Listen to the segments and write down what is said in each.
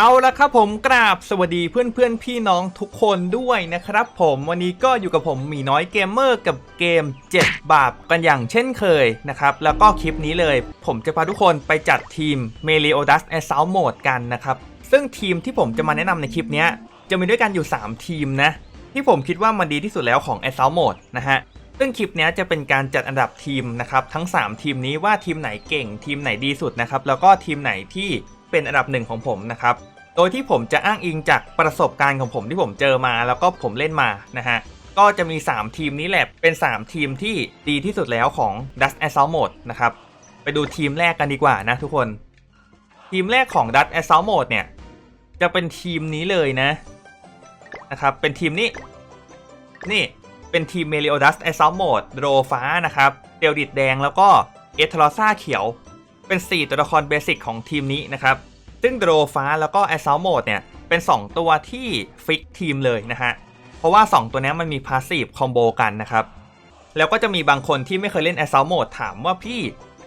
เอาละครับผมกราบสวัสดีเพื่อนเพื่อนพี่น้องทุกคนด้วยนะครับผมวันนี้ก็อยู่กับผมหมีน้อยเกมเมอร์กับเกม 7 บาปกันอย่างเช่นเคยนะครับ แล้วก็คลิปนี้เลย ผมจะพาทุกคนไปจัดทีม m e l i o d u s Assault Mode กันนะครับ ซึ่งทีมที่ผมจะมาแนะนำในคลิปนี้จะมีด้วยกันอยู่ 3 ทีมนะ ที่ผมคิดว่ามันดีที่สุดแล้วของ Assault Mode นะฮะซึ่งคลิปนี้จะเป็นการจัดอันดับทีมนะครับทั้ง 3 ทีมนี้ว่าทีมไหนเก่งทีมไหนดีสุดนะครับแล้วก็ทีมไหนที่ เป็นอันดับหนึ่งของผมนะครับ โดยที่ผมจะอ้างอิงจากประสบการณ์ของผมที่ผมเจอมาแล้วก็ผมเล่นมานะฮะก็จะมี 3 ทีมนี้แหละ เป็น 3 ทีมที่ดีที่สุดแล้วของ Dust Assault Mode นะครับ ไปดูทีมแรกกันดีกว่านะทุกคน ทีมแรกของ Dust Assault Mode เนี่ย จะเป็นทีมนี้เลยนะ นะครับ เป็นทีมนี้ นี่ เป็นทีม Meliodas Assault Mode โดรฟ้านะครับ เดลดิดแดงแล้วก็เอทรอซ่าเขียว เป็น 4 ตัวละครเบสิกของทีมนี้นะครับ ซึ่งโดรฟ้าแล้วก็ Assault Mode เนี่ยเป็น 2 ตัวที่ฟิกทีมเลยนะฮะ เพราะว่า 2 ตัวนี้มันมีพาสซีฟคอมโบกันนะครับ แล้วก็จะมีบางคนที่ไม่เคยเล่น Assault Mode ถามว่าพี่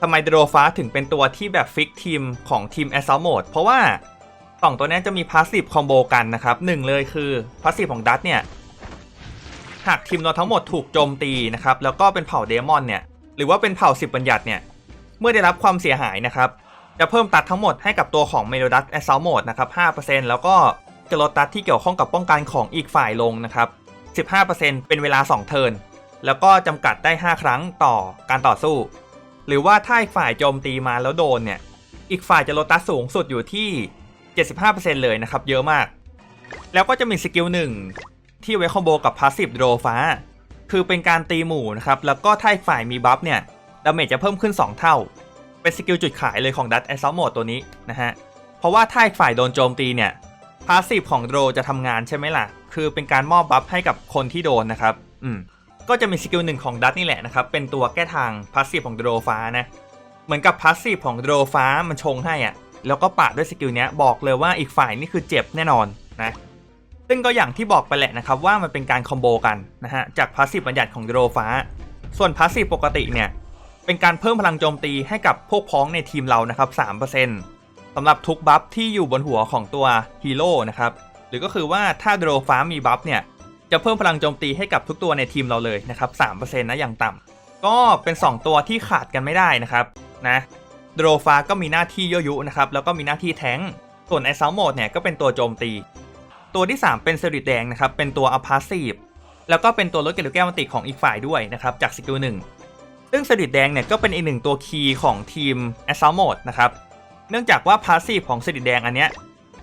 ทำไมโดรฟ้าถึงเป็นตัวที่แบบฟิกทีมของทีม Assault Mode เพราะว่า2ตัวนี้จะมีพาสซีฟคอมโบกันนะครับหนึ่งเลยคือพาสซีฟของดัตเนี่ยหากทีมเราทั้งหมดถูกโจมตีนะครับแล้วก็เป็นเผ่าเดมอนเนี่ยหรือว่าเป็นเผ่าสิบบัญญัติเนี่ย เมื่อได้รับความเสียหายนะครับ จะเพิ่มตัดทั้งหมดให้กับตัวของเมโลดัสแอสซ u ลโหมดนะครับ5%แล้วก็จะลดตัดที่เกี่ยวข้องกับป้องกันของอีกฝ่ายลงนะครับ 15%เป็นเวลา 2 เทิร์น แล้วก็จำกัดได้ 5 ครั้งต่อการต่อสู้ หรือว่าถ้าอีกฝ่ายโจมตีมาแล้วโดนเนี่ย อีกฝ่ายจะลดตัดสูงสุดอยู่ที่ 75%เลยนะครับ เยอะมาก แล้วก็จะมีสกิลหนึ่งที่ไว้คอมโบกับพาสซีฟโดฟ้า คือเป็นการตีหมู่นะครับ แล้วก็ถ้าอีกฝ่ายมีบัฟเนี่ย ดาเมจจะเพิ่มขึ้น 2 เท่า เป็นสกิลจุดขายเลยของดัตแอสซ u ลโหมดตัวนี้นะฮะ เพราะว่าถ้าอีกฝ่ายโดนโจมตีเนี่ยพาสซีฟของโดจะทำงานใช่ไหมล่ะ คือเป็นการมอบบัฟให้กับคนที่โดนนะครับ อืม ก็จะมีสกิลหนึ่งของดัตนี่แหละนะครับ เป็นตัวแก้ทางพาสซีฟของโดฟ้านะ เหมือนกับพาสซีฟของโดฟ้ามันชงให้อะ แล้วก็ปาดด้วยสกิลเนี้ยบอกเลยว่าอีกฝ่ายนี่คือเจ็บแน่นอนนะ ซึ่งก็อย่างที่บอกไปแหละนะครับว่ามันเป็นการคอมโบกันนะฮะจากพาสซีฟบัญญัติของโดฟ้า ส่วนพาสซีฟปกติเนี่ย เป็นการเพิ่มพลังโจมตีให้กับพวกพ้องในทีมเรานะครับ3%สำหรับทุกบัฟที่อยู่บนหัวของตัวฮีโร่นะครับหรือก็คือว่าถ้าโดรฟ้ามีบัฟเนี่ยจะเพิ่มพลังโจมตีให้กับทุกตัวในทีมเราเลยนะครับ3%นะอย่างต่ำก็เป็น 2 ตัวที่ขาดกันไม่ได้นะครับนะโดรฟ้าก็มีหน้าที่ยั่วยุนะครับแล้วก็มีหน้าที่แทงส่วนไอซัลโมดเนี่ยก็เป็นตัวโจมตี ตัวที่ 3 เป็นเซริตแดงนะครับเป็นตัวอพาสซีฟแล้วก็เป็นตัวลดเกลูแก้วมันติของอีกฝ่ายด้วยนะครับจากสกิลหนึ่ง ซึ่งเซริตแดงเนี่ยก็เป็นอีกหนึ่งตัวคีย์ของทีม a s s a u l t Mode นะครับเนื่องจากว่าพาสซีฟของเซริตแดงอันเนี้ย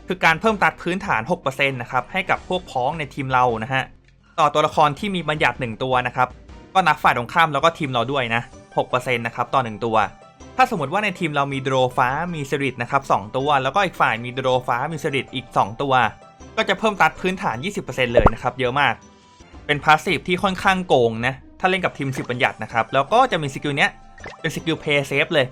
คือการเพิ่มตัดพื้นฐาน 6%นะครับให้กับพวกพ้องในทีมเรานะฮะต่อตัวละครที่มีบัญญัติ1ตัวนะครับก็นับฝ่ายตรงข้ามแล้วก็ทีมเราด้วยนะ6%นะครับต่อ1ตัว ถ้าสมมติว่าในทีมเรามีโดรฟ้ามีเซริตนะครับ2ตัว แล้วก็อีกฝ่ายมีโดรฟ้ามีเซริตอีก 2 ตัว ก็จะเพิ่มตัดพื้นฐาน 20%เลยนะครับเยอะมาก เป็นพาสซีฟที่ค่อนข้างโกงนะ ถ้าเล่นกับทีม10บัญญัตินะครับ แล้วก็จะมีสกิลเนี้ยเป็นสกิลเพย์เซฟเลย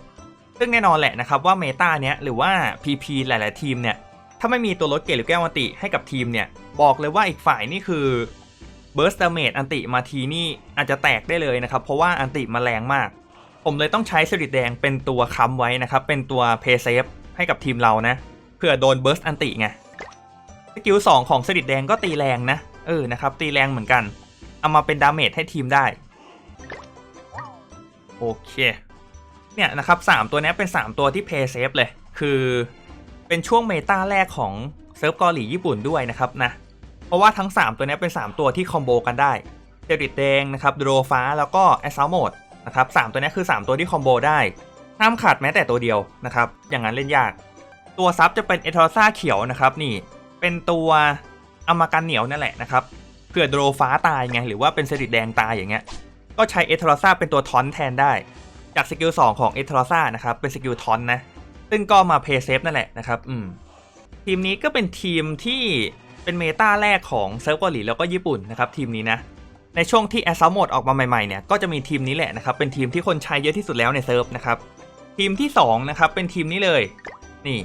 ซึ่งแน่นอนแหละนะครับว่าเมตาเนี้ยหรือว่า PP หลาย ๆ ทีมเนี่ยถ้าไม่มีตัวลดเกรดหรือแก้วอันติให้กับทีมเนี่ยบอกเลยว่าอีกฝ่ายนี่คือเบิร์ส a าเมจอันติมาทีนี่อาจจะแตกได้เลยนะครับ เพราะว่าอันติมาแรงมาก ผมเลยต้องใช้สลิดแดงเป็นตัวค้ำไว้นะครับ เป็นตัวเพย์เซฟให้กับทีมเรานะเผื่อโดนเบิร์สอันติไงสกิล2ของสลิดแดงก็ตีแรงนะเออนะครับตีแรงเหมือนกัน เอามาเป็นดาเมจให้ทีมได้ โอเค เนี่ยนะครับ 3 ตัวนี้เป็น 3 ตัวที่เพย์เซฟเลย คือเป็นช่วงเมตาแรกของเซิร์ฟเกาหลีญี่ปุ่นด้วยนะครับนะ เพราะว่าทั้ง 3 ตัวนี้เป็น 3 ตัวที่คอมโบกันได้เดริดแดงนะครับโดรฟ้าแล้วก็แอสซ u ลโหมดนะครับสตัวนี้คือ 3 ตัวที่คอมโบได้ห้ามขาดแม้แต่ตัวเดียวนะครับ อย่างนั้นเล่นยาก ตัวซับจะเป็นเอทอร์ซ่าเขียวนะครับนี่ เป็นตัวอามากันเหนียวนั่นแหละนะครับ เผื่อโดรฟ้าตายไงหรือว่าเป็นเซริตแดงตายอย่างเงี้ยก็ใช้เอทร์ซ่าเป็นตัวทอนแทนได้ จากสกิล2ของเอทร์ซ่านะครับเป็นสกิลทอนนะซึ่งก็มาเพย์เซฟนั่นแหละนะครับอืมทีมนี้ก็เป็นทีมที่เป็นเมตาแรกของเซิร์ฟเกาหลีแล้วก็ญี่ปุ่นนะครับทีมนี้นะในช่วงที่แอสซัลโหมดออกมาใหม่ๆเนี่ยก็จะมีทีมนี้แหละนะครับเป็นทีมที่คนใช้เยอะที่สุดแล้วในเซิร์ฟนะครับทีมที่2นะครับเป็นทีมนี้เลยนี่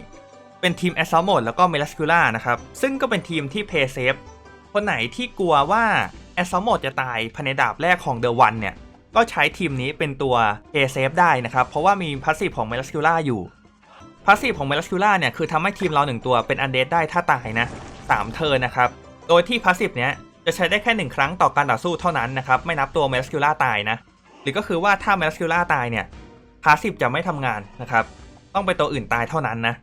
เป็นทีม a s s a u l t Mode แล้วก็ m e l a s c u l a นะครับซึ่งก็เป็นทีมที่ Play Safe คนไหนที่กลัวว่า a s s a u l t Mode จะตายภายในดาบแรกของ The One เนี่ย ก็ใช้ทีมนี้เป็นตัว Play Safe ได้นะครับ เพราะว่ามีพาสซีฟของ m e l a s c u l a อยู่พาสซีฟของเมลัสคิล่าเนี่ย คือทำให้ทีมเราหนึ่งตัวเป็นอันเดได้ถ้าตายนะ3เทิร์นนะครับ โดยที่พาสซีฟเนี้ยจะใช้ได้แค่หนึ่งครั้งต่อการต่อสู้เท่านั้นนะครับไม่นับตัวเมลัสคิล่าตายนะหรือก็คือว่าถ้าเมลัสคิล่าตายเนี่ยพาสซีฟจะไม่ทำงานนะครับต้องเป็นตัวอื่นตายเท่านั้นนะ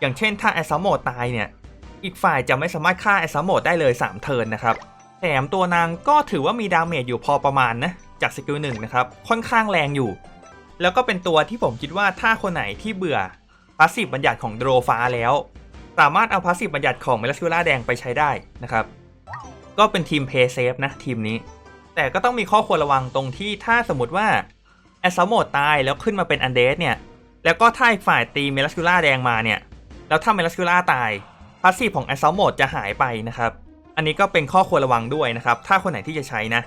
อย่างเช่นถ้าแอสซัมโมดตายเนี่ย อีกฝ่ายจะไม่สามารถฆ่าแอสซัมโหมดได้เลย 3 เทิร์นนะครับแถมตัวนางก็ถือว่ามีดาเมจอยู่พอประมาณนะจากสกิลหนึ่งนะครับค่อนข้างแรงอยู่ แล้วก็เป็นตัวที่ผมคิดว่าถ้าคนไหนที่เบื่อพาสซีฟบัญญัติของโดรฟ้าแล้ว สามารถเอาพาสซีฟบัญญัติของเมลัสคิล่าแดงไปใช้ได้นะครับ ก็เป็นทีมเพย์เซฟนะทีมนี้ แต่ก็ต้องมีข้อควรระวังตรงที่ถ้าสมมติว่าแอสซัมโหมดตายแล้วขึ้นมาเป็นอันเดสเนี่ยแล้วก็ถ้าอีกฝ่ายตีเมลัสคิล่าแดงมาเนี่ยแล้วถ้าเมลัสคิล่าตาย พาสซีฟของแอสซัมโหมดจะหายไปนะครับ อันนี้ก็เป็นข้อควรระวังด้วยนะครับ ถ้าคนไหนที่จะใช้นะ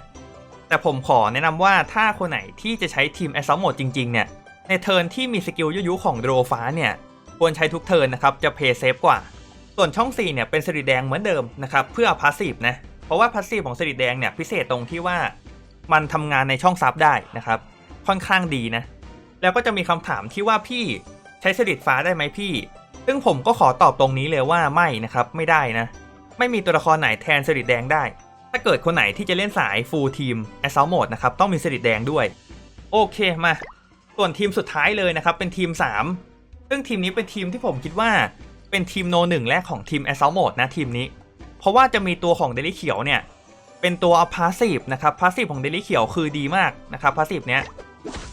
แต่ผมขอแนะนำว่าถ้าคนไหนที่จะใช้ทีมแอสซัมโหมดจริงๆเนี่ย ในเทิร์นที่มีสกิลยุยุของโดรฟ้าเนี่ย ควรใช้ทุกเทิร์นนะครับ จะเพย์เซฟกว่า ส่วนช่อง 4 เนี่ยเป็นสริแดงเหมือนเดิมนะครับ เพื่อพาสซีฟนะ เพราะว่าพาสซีฟของสริแดงเนี่ยพิเศษตรงที่ว่า มันทำงานในช่องซับได้นะครับ ค่อนข้างดีนะ แล้วก็จะมีคำถามที่ว่าพี่ใช้สลิดฟ้าได้ไหมพี่ ซึ่งผมก็ขอตอบตรงนี้เลยว่าไม่นะครับไม่ได้นะ ไม่มีตัวละครไหนแทนสลิดแดงได้ ถ้าเกิดคนไหนที่จะเล่นสายฟูลทีมแอสซัลโหมดนะครับต้องมีสลิดแดงด้วย โอเคมา ส่วนทีมสุดท้ายเลยนะครับเป็นทีม 3 ซึ่งทีมนี้เป็นทีมที่ผมคิดว่าเป็นทีมโนหนึ่งแรกของทีมแอสซัลโหมดนะทีมนี้ เพราะว่าจะมีตัวของเดลิเขียวเนี่ยเป็นตัวพาสซีฟนะครับพาสซีฟของเดลิเขียวคือดีมากนะครับพาสซีฟเนี้ย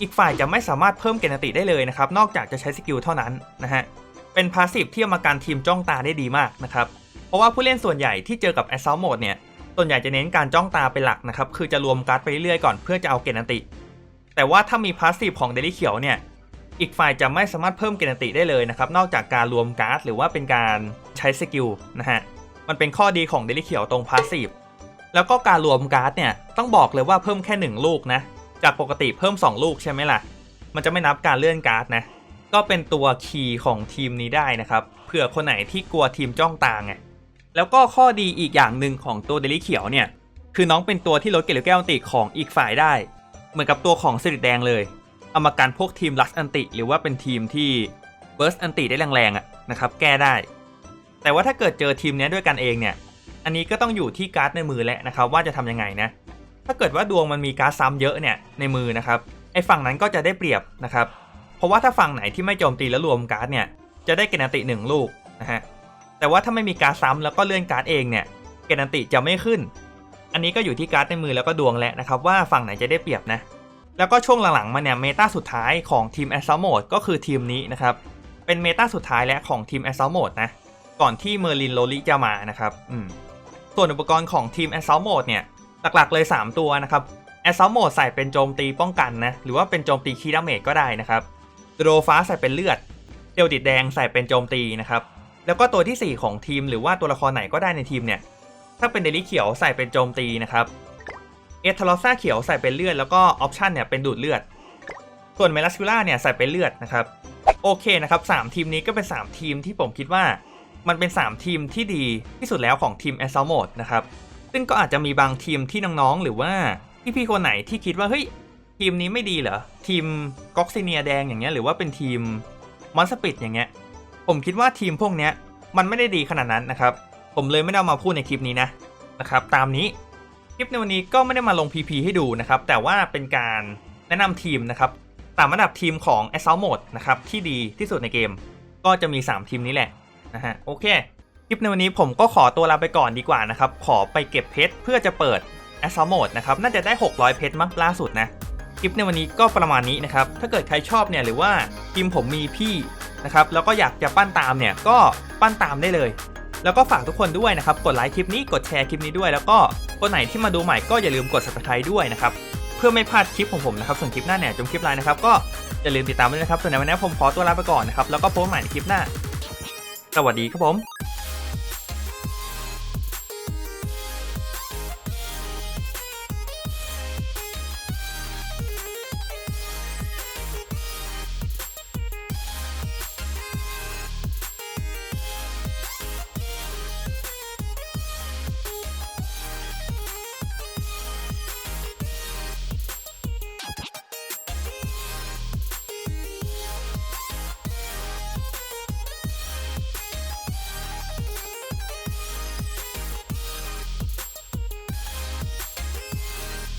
อีกฝ่ายจะไม่สามารถเพิ่มเกณฑ์ติได้เลยนะครับนอกจากจะใช้สกิลเท่านั้นนะฮะ เป็นพาสซีฟที่เอามาการทีมจ้องตาได้ดีมากนะครับ เพราะว่าผู้เล่นส่วนใหญ่ที่เจอกับ a s s a u l t Mode เนี่ย ส่วนใหญ่จะเน้นการจ้องตาเป็นหลักนะครับ คือจะรวมการ์ดไปเรื่อยๆก่อนเพื่อจะเอาเกณฑ์ติ แต่ว่าถ้ามีพาสซีฟของเดลิเขียวเนี่ย อีกฝ่ายจะไม่สามารถเพิ่มเกณฑ์ติได้เลยนะครับ นอกจากการรวมการ์ดหรือว่าเป็นการใช้สกิลนะฮะ มันเป็นข้อดีของเดลิเขียวตรงพาสซีฟ แล้วก็การรวมการ์ดเนี่ยต้องบอกเลยว่าเพิ่มแค่ 1 ลูกนะ จากปกติเพิ่ม 2 ลูกใช่ไหมล่ะ มันจะไม่นับการเลื่อนการ์ดนะ ก็เป็นตัวคีย์ของทีมนี้ได้นะครับเผื่อคนไหนที่กลัวทีมจ้องตาไงแล้วก็ข้อดีอีกอย่างหนึ่งของตัวเดลิเขียวเนี่ยคือน้องเป็นตัวที่ลดเกล็ดแก้วอันติของอีกฝ่ายได้ เหมือนกับตัวของสิริแดงเลยเอามากันพวกทีมลัสอันติ หรือว่าเป็นทีมที่เบิร์สอันติได้แรงๆอะนะครับแก้ได้ แต่ว่าถ้าเกิดเจอทีมนี้ด้วยกันเองเนี่ยอันนี้ก็ต้องอยู่ที่การ์ดในมือแหละนะครับว่าจะทำยังไงนะถ้าเกิดว่าดวงมันมีการ์ดซ้ำเยอะเนี่ยในมือนะครับไอ้ฝั่งนั้นก็จะได้เปรียบนะครับ เพราะว่าถ้าฝั่งไหนที่ไม่โจมตีแล้วรวมการ์ดเนี่ยจะได้เกณฑ์ติหนึ่งลูกนะฮะแต่ว่าถ้าไม่มีการ์ดซ้ำแล้วก็เลื่อนการ์ดเองเนี่ยเกณฑ์ติจะไม่ขึ้น อันนี้ก็อยู่ที่การ์ดในมือแล้วก็ดวงแหละนะครับว่าฝั่งไหนจะได้เปรียบนะแล้วก็ช่วงหลังๆมาเนี่ยเมตาสุดท้ายของทีมแอสซัลโหมดก็คือทีมนี้นะครับเป็นเมตาสุดท้ายและของทีมแอสซัลโหมดนะก่อนที่เมอร์ลินโลลิจะมานะครับอืมส่วนอุปกรณ์ของทีม Assault Mode เนี่ยหลักๆเลย 3 ตัวนะครับ Assault Mode ใส่เป็นโจมตีป้องกันนะหรือว่าเป็นโจมตีคีดาเมจก็ได้นะครับ โดฟ้าใส่เป็นเลือด เดลดิดแดงใส่เป็นโจมตีนะครับ แล้วก็ตัวทีสี่ 4 ของทีมหรือว่าตัวละครไหนก็ได้ในทีมเนี่ย ถ้าเป็นเดลิเขียวใส่เป็นโจมตีนะครับ เอทลอซ่าเขียวใส่เป็นเลือดแล้วก็ออปชันเนี่ยเป็นดูดเลือด ส่วนเมลัสคิล่าเนี่ยใส่เป็นเลือดนะครับ โอเคนะครับสามทีมนี้ก็เป็น 3 ทีมที่ผมคิดว่า มันเป็น 3 ทีมที่ดีที่สุดแล้วของทีม a s s a u l t Mode นะครับ ซึ่งก็อาจจะมีบางทีมที่น้องๆหรือว่าพี่ๆคนไหนที่คิดว่าเฮ้ย ทีมนี้ไม่ดีเหรอ ทีมก็อกซิเนียแดงอย่างเงี้ยหรือว่าเป็นทีมมอนสปิดอย่างเงี้ยผมคิดว่าทีมพวกเนี้ยมันไม่ได้ดีขนาดนั้นนะครับ ผมเลยไม่ได้มาพูดในคลิปนี้นะนะครับ ตามนี้คลิปในวันนี้ก็ไม่ได้มาลง PP ให้ดูนะครับ แต่ว่าเป็นการแนะนำทีมนะครับตามอันดับทีมของ a s s a u l t Mode นะครับที่ดีที่สุดในเกม ก็จะมี 3 ทีมนี้แหละนะฮะโอเคคลิปในวันนี้ผมก็ขอตัวลาไปก่อนดีกว่านะครับ ขอไปเก็บเพชรเพื่อจะเปิด a s s a l t Mode นะครับน่าจะได้ 600 เพชรมั้งล่าสุดนะ คลิปในวันนี้ก็ประมาณนี้นะครับ ถ้าเกิดใครชอบเนี่ยหรือว่าทีมผมมีพี่นะครับ แล้วก็อยากจะปั้นตามเนี่ยก็ปั้นตามได้เลย แล้วก็ฝากทุกคนด้วยนะครับ กดไลค์คลิปนี้ กดแชร์คลิปนี้ด้วย แล้วก็คนไหนที่มาดูใหม่ก็อย่าลืมกด subscribe ด้วยนะครับ เพื่อไม่พลาดคลิปของผมนะครับ ส่วนคลิปหน้าเนี่ยจงคลิปไลน์นะครับ ก็อย่าลืมติดตามด้วยนะครับ ส่วนในวันนี้ผมขอตัวลาไปก่อนนะครับ แล้วก็พบใหม่ในคลิปหน้า สวัสดีครับผม